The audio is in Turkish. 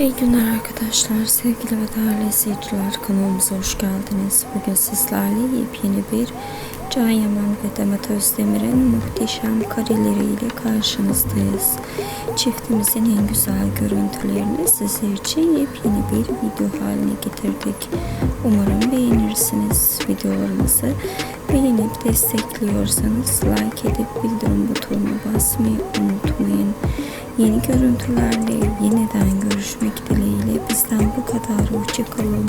İyi günler arkadaşlar, sevgili ve değerli izleyiciler kanalımıza hoş geldiniz. Bugün sizlerle yepyeni bir Can Yaman ve Demet Özdemir'in muhteşem kareleriyle karşınızdayız. Çiftimizin en güzel görüntülerini sizler için yepyeni bir video haline getirdik. Umarım beğenirsiniz videolarımızı. Beğenip destekliyorsanız like edip bildirim butonuna basmayı unutmayın. Yeni görüntülerle yeniden cute color.